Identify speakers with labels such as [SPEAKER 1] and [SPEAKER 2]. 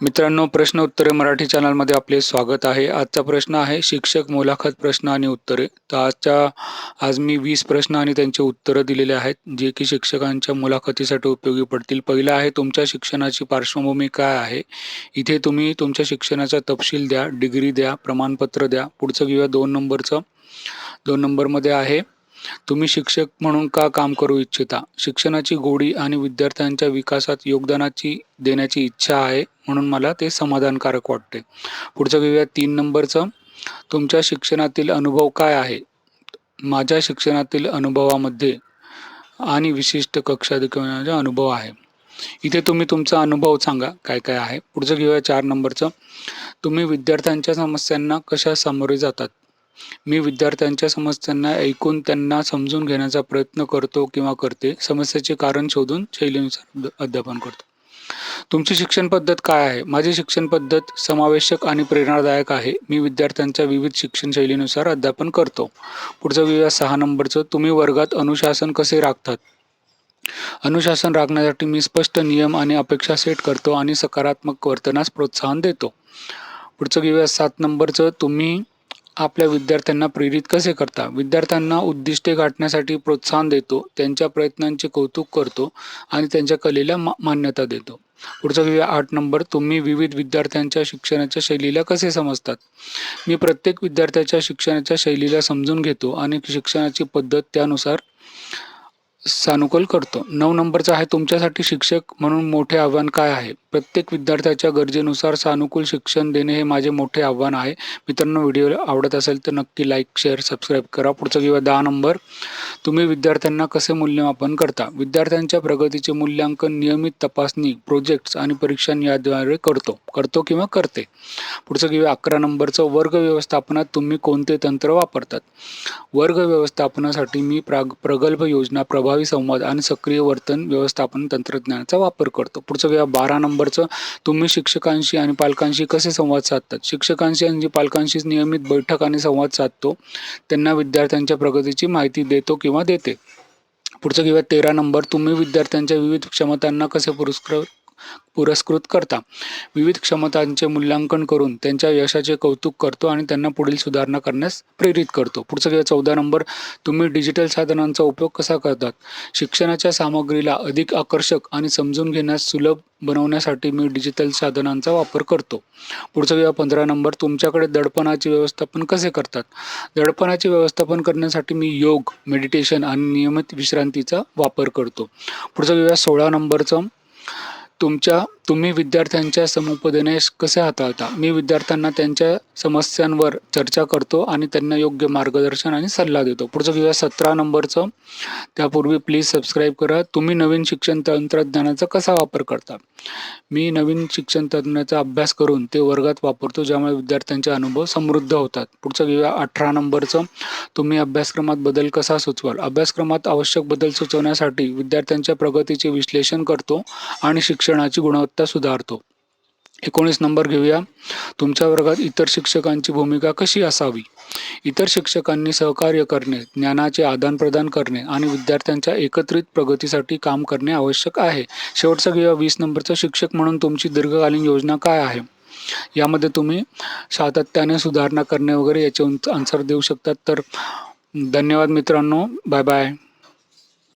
[SPEAKER 1] मित्रांनो प्रश्न उत्तरे मराठी चॅनलमध्ये आपले स्वागत आहे. आजचा प्रश्न आहे शिक्षक मुलाखत प्रश्न आणि उत्तरे. तर आजच्या आज मी वीस प्रश्न आणि त्यांचे उत्तरं दिलेले आहेत जे की शिक्षकांच्या मुलाखतीसाठी उपयोगी पडतील. पहिलं आहे तुमच्या शिक्षणाची पार्श्वभूमी काय आहे? इथे तुम्ही तुमच्या शिक्षणाचा तपशील द्या डिग्री द्या प्रमाणपत्र द्या. पुढचं घेऊया दोन नंबरचं दोन नंबरमध्ये आहे तुम्ही शिक्षक म्हणून का काम करू इच्छिता? शिक्षणाची गोडी आणि विद्यार्थ्यांच्या विकासात योगदानाची देण्याची इच्छा आहे म्हणून मला ते समाधानकारक वाटते. पुढचं घेऊया तीन नंबरचं तुमच्या शिक्षणातील अनुभव काय आहे? माझ्या शिक्षणातील अनुभवामध्ये आणि विशिष्ट कक्षा अनुभव आहे. इथे तुम्ही तुमचा अनुभव सांगा काय काय आहे? पुढचं घेऊया चार नंबरचं तुम्ही विद्यार्थ्यांच्या समस्यांना कशा सामोरे जातात? मी विद्यार्थ्यांच्या समस्यांना ऐकून त्यांना समजून घेण्याचा प्रयत्न करतो किंवा करते. समस्येचे कारण शोधून शैलीनुसार अध्यापन करतो. तुमची शिक्षण पद्धत काय आहे? माझी शिक्षण पद्धत समावेशक आणि प्रेरणादायक आहे. मी विद्यार्थ्यांच्या विविध शिक्षण शैलीनुसार अध्यापन करतो. पुढचं घेऊया सहा नंबरचं. तुम्ही वर्गात अनुशासन कसे राखतात? अनुशासन राखण्यासाठी मी स्पष्ट नियम आणि अपेक्षा सेट करतो आणि सकारात्मक वर्तनास प्रोत्साहन देतो. पुढचं घेऊया सात नंबरचं. तुम्ही आपल्या विद्यार्थ्यांना प्रेरित कसे करता? विद्यार्थ्यांना उद्दिष्टे गाठण्यासाठी प्रोत्साहन देतो त्यांच्या प्रयत्नांचे कौतुक करतो आणि त्यांच्या कलेला मा मान्यता देतो. पुढचा घेऊया आठ नंबर. तुम्ही विविध विद्यार्थ्यांच्या शिक्षणाच्या शैलीला कसे समजतात? मी प्रत्येक विद्यार्थ्याच्या शिक्षणाच्या शैलीला समजून घेतो आणि शिक्षणाची पद्धत त्यानुसार सानुकूल करतो. नऊ नंबरचा आहे तुमच्यासाठी शिक्षक म्हणून मोठे आव्हान काय आहे? प्रत्येक विद्यार्थ्याच्या गरजेनुसार सानुकूल शिक्षण देणे हे माझे मोठे आव्हान आहे. मित्रांनो व्हिडिओ आवडत असेल तर नक्की लाईक शेअर सबस्क्राईब करा. पुढचा किंवा दहा नंबर. तुम्ही विद्यार्थ्यांना कसे मूल्यमापन करता? विद्यार्थ्यांच्या प्रगतीचे मूल्यांकन नियमित तपासणी प्रोजेक्ट्स आणि परीक्षा याद्वारे करतो. करतो किंवा करते. पुढचं किंवा अकरा नंबरचं. वर्ग व्यवस्थापनात तुम्ही कोणते तंत्र वापरतात? वर्ग व्यवस्थापनासाठी मी प्राग प्रगल्भ योजना प्रभाव प्रभावी संवाद आणि सक्रिय वर्तन व्यवस्थापन तंत्रज्ञानाचा वापर करतो. पुढचं घेऊया बारा नंबरचं. तुम्ही शिक्षकांशी आणि पालकांशी कसे संवाद साधतात? शिक्षकांशी आणि पालकांशी नियमित बैठक आणि संवाद साधतो. त्यांना विद्यार्थ्यांच्या प्रगतीची माहिती देतो किंवा देते. पुढचं किंवा तेरा नंबर. तुम्ही विद्यार्थ्यांच्या विविध क्षमतांना कसे पुरस्कृत पुरस्कृत करता. विविध क्षमतांचे मूल्यांकन करून त्यांच्या यशाचे कौतुक करतो आणि त्यांना पुढील सुधारणा करण्यास प्रेरित करतो. पुढचं घ्या. चौदा नंबर तुम्ही डिजिटल साधनांचा उपयोग कसा करतात? शिक्षणाच्या सामग्रीला अधिक आकर्षक आणि समजून घेण्यास सुलभ बनवण्यासाठी मी डिजिटल साधनांचा वापर करतो. पुढचं घ्या. पंधरा नंबर तुमच्याकडे दडपणाचे व्यवस्थापन कसे करतात? दडपणाचे व्यवस्थापन करण्यासाठी मी योग मेडिटेशन आणि नियमित विश्रांतीचा वापर करतो. पुढचं घेऊया सोळा नंबरचं तुमच्या तुम्ही विद्यार्थ्यांच्या समुपदेने कसे हाताळता? मी विद्यार्थ्यांना त्यांच्या समस्यांवर चर्चा करतो आणि त्यांना योग्य मार्गदर्शन आणि सल्ला देतो. पुढचं घेऊया सतरा नंबरचं. त्यापूर्वी प्लीज सबस्क्राईब करा. तुम्ही नवीन शिक्षण तंत्रज्ञानाचा कसा वापर करता? मी नवीन शिक्षण तज्ञाचा अभ्यास करून ते वर्गात वापरतो ज्यामुळे विद्यार्थ्यांचे अनुभव समृद्ध होतात. पुढचं घेऊया अठरा नंबरचं. तुम्ही अभ्यासक्रमात बदल कसा सुचवाल? अभ्यासक्रमात आवश्यक बदल सुचवण्यासाठी विद्यार्थ्यांच्या प्रगतीचे विश्लेषण करतो आणि शिक्षणाची गुणवत्ता गुणवत्ता सुधारतो. एकोणीस नंबर घेऊया. तुमच्या वर्गात इतर शिक्षकांची भूमिका कशी असावी? इतर शिक्षकांनी सहकार्य करणे ज्ञानाचे आदानप्रदान करणे आणि विद्यार्थ्यांच्या एकत्रित प्रगतीसाठी काम करणे आवश्यक आहे. शेवटचं घेऊया. वीस नंबरचं शिक्षक म्हणून तुमची दीर्घकालीन योजना काय आहे? यामध्ये तुम्ही सातत्याने सुधारणा करणे वगैरे याचे आन्सर देऊ शकतात. तर धन्यवाद मित्रांनो. Bye bye